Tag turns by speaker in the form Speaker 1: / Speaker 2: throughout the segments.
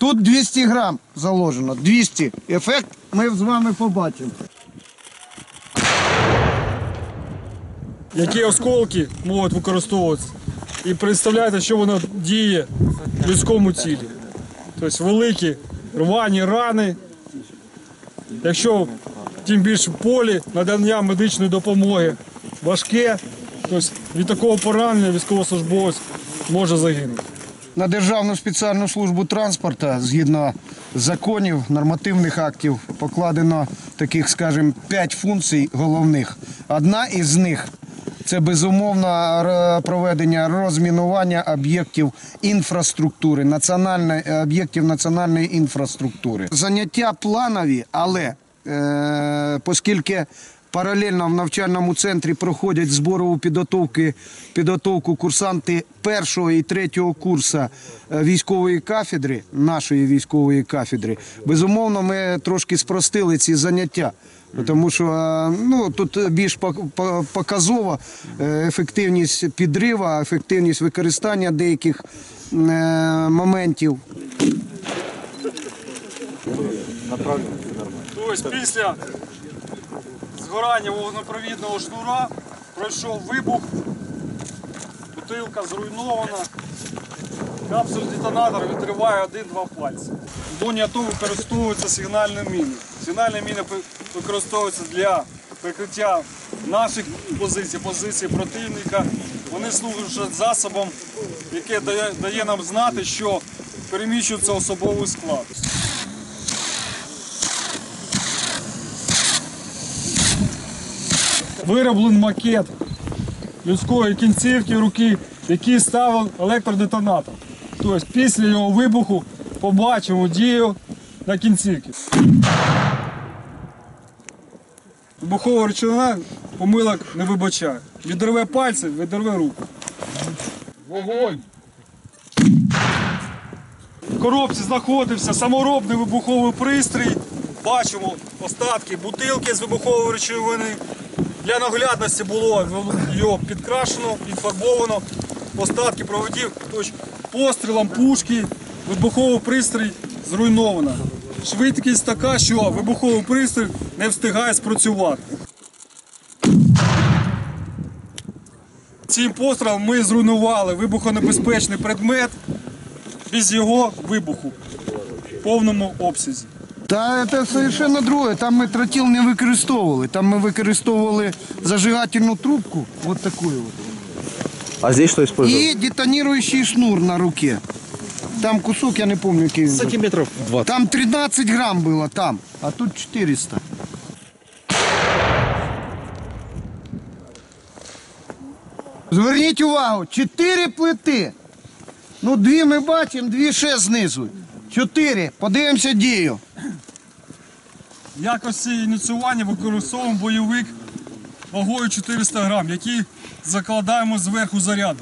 Speaker 1: Тут 200 грам заложено. 200. Ефект ми з вами побачимо.
Speaker 2: які осколки можуть використовуватися. І представляєте, що воно діє в людському тілі. Тобто великі рвані рани. Якщо тим більше полі надання медичної допомоги важке, тобто від такого поранення військовослужбовець може загинути.
Speaker 1: На Державну спеціальну службу транспорту, згідно законів, нормативних актів, покладено таких, скажімо, п'ять функцій головних. Одна із них це безумовно проведення розмінування об'єктів інфраструктури, національної е, об'єктів національної інфраструктури. Заняття планові, але е, оскільки Паралельно в навчальному центрі проходять зборову підготовки, підготовку курсанти першого і третього курсу е, військової кафедри, нашої військової кафедри. Безумовно, ми трошки спростили ці заняття. Тому що е, ну, тут більш показова е, ефективність підрива, ефективність використання деяких моментів.
Speaker 2: Тобто після згорання вогнепровідного шнура пройшов вибух, бутилка зруйнована, капсуль детонатор відриває один-два пальці. В зоні АТО використовуються сигнальні міни. Сигнальні міни використовуються для прикриття наших позицій, позицій противника. Вони служать засобом, яке дає нам знати, що переміщується особовий склад. Вироблений макет людської кінцівки руки, який ставив електродетонатор. Тобто після його вибуху побачимо дію на кінцівці. Вибухова речовина помилок не вибачає. Відриве пальці, відриве руку. Вогонь! В коробці знаходився саморобний вибуховий пристрій. Бачимо остатки бутилки з вибухової речовини. Для наглядності було його підкрашено, підфарбовано. Остатки проводів тобто пострілом пушки, вибуховий пристрій зруйновано. Швидкість така, що вибуховий пристрій не встигає спрацювати. Цим пострілом ми зруйнували вибухонебезпечний предмет без його вибуху в повному обсязі.
Speaker 1: Та це совершенно друге. Там ми тротил не використовували. Там ми використовували зажигательну трубку, вот такую вот.
Speaker 3: А здесь что использовал?
Speaker 1: І детонируючий шнур на руке. Там кусок, я не пам'ятаю, який він.
Speaker 3: Сантиметров 20.
Speaker 1: Там 13 грам було там, а тут 400. Зверніть увагу, 4 плити. Ну, дві ми бачимо, дві ще знизу. Чотири. Подивимося дію.
Speaker 2: В якості ініціювання використовуємо бойовик вагою 400 грам, який закладаємо зверху заряду.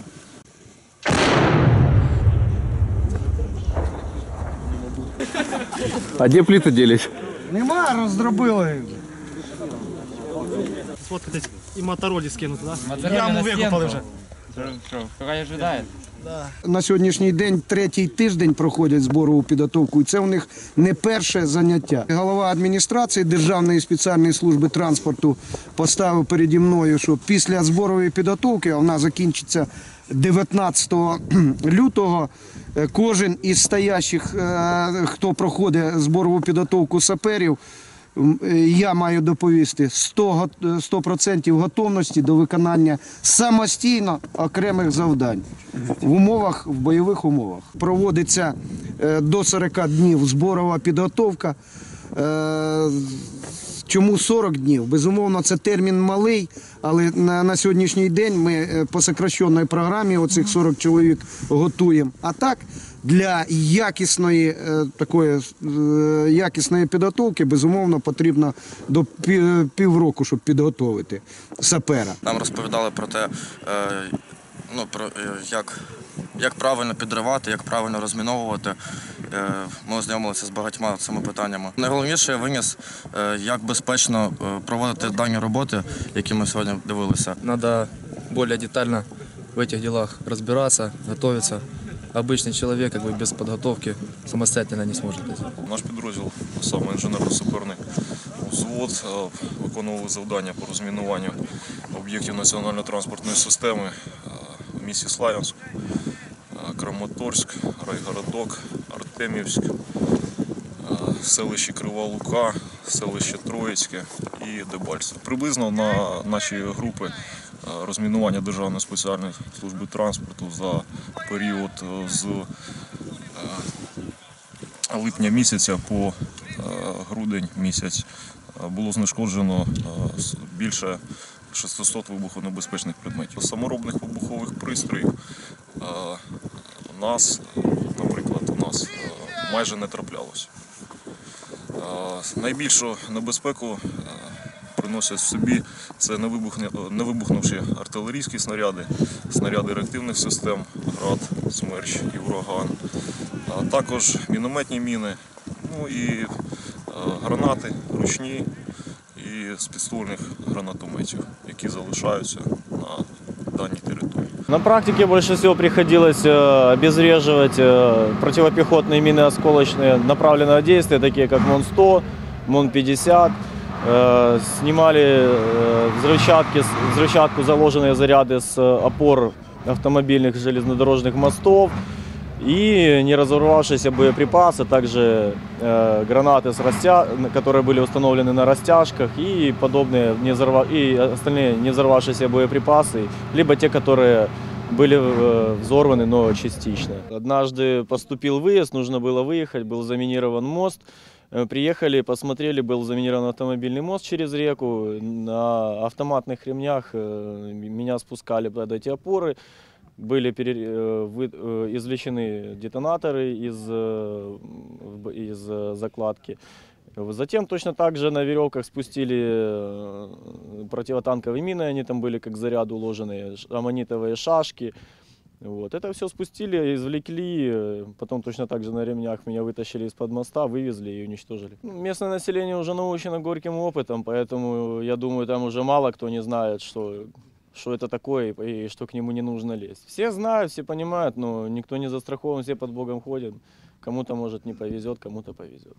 Speaker 3: А где плиты делись?
Speaker 1: Нема, роздробили.
Speaker 4: Сфоткатись і моторолі скинути, да? Яму викопали вже.
Speaker 5: Хай ожидає.
Speaker 1: На сьогоднішній день третій тиждень проходять зборову підготовку, і це у них не перше заняття. Голова адміністрації Державної спеціальної служби транспорту поставив переді мною, що після зборової підготовки, вона закінчиться 19 лютого, е, кожен із стоящих, е, хто проходить зборову підготовку саперів, я маю доповісти 100, го- 100% готовності до виконання самостійно окремих завдань в умовах, в бойових умовах. Проводиться е, до 40 днів зборова підготовка. Чому 40 днів? Безумовно, це термін малий, але на, на сьогоднішній день ми е, по сокращеній програмі оцих 40 чоловік готуємо. А так, для якісної е, такої е, якісної підготовки, безумовно, потрібно до пі- півроку, щоб підготовити сапера.
Speaker 6: Нам розповідали про те, ну, про, як, як правильно підривати, як правильно розміновувати. Е, Ми ознайомилися з багатьма цими питаннями. Найголовніше я виніс, е, як безпечно е, проводити дані роботи, які ми сьогодні дивилися.
Speaker 5: Надо более детально в этих делах разбираться, готовиться,
Speaker 7: обычный человек как бы без подготовки самостоятельно не сможет это сделать.
Speaker 8: Наш підрозділ, саме інженерно-саперний взвод, е, виконували завдання по розмінуванню об'єктів національної транспортної системи е, в місті Славянськ, е, Краматорськ, Райгородок, Артемівськ, е, селище Крива Лука, селище Троїцьке і Дебальцеве. Приблизно на наші групи е, розмінування Державної спеціальної служби транспорту за період е, з липня місяця по грудень місяць було знешкоджено більше 600 вибухонебезпечних предметів. Саморобних вибухових пристроїв нас, наприклад, у нас е, майже не траплялося. Е, Найбільшу небезпеку е, приносять собі це невибухнувші артилерійські снаряди, снаряди реактивних систем, град, смерч і ураган, а також мінометні міни, ну і гранати ручні і з підствольних гранатометів, які залишаються на даній території.
Speaker 9: На практике больше всего приходилось э, обезвреживать э, противопехотные мины осколочные направленного действия, такие как МОН-100, МОН-50. Э, Снимали э, взрывчатки, с- взрывчатку заложенные заряды с э, опор автомобильных железнодорожных мостов И не разорвавшиеся боеприпасы, также э, гранаты, с растя... которые были установлены на растяжках и подобные не взорва... и остальные не взорвавшиеся боеприпасы, либо те, которые были э, взорваны, но частично. Однажды поступил выезд, нужно было выехать, был заминирован мост. Э, Приехали, посмотрели, был заминирован автомобильный мост через реку. На автоматных ремнях э, меня спускали под эти опоры были э, э, извлечены детонаторы из, э, из закладки. Затем точно так же на веревках спустили противотанковые мины, они там были как заряд уложенные, аммонитовые шашки. Вот. Это все спустили, извлекли, потом точно так же на ремнях меня вытащили из-под моста, вывезли и уничтожили. Ну, Местное население уже научено горьким опытом, поэтому я думаю, там уже мало кто не знает, что что это такое и что к нему не нужно лезть. Все знают, все понимают, но никто не застрахован, все под Богом ходят. Кому-то, может, не повезет, кому-то повезет.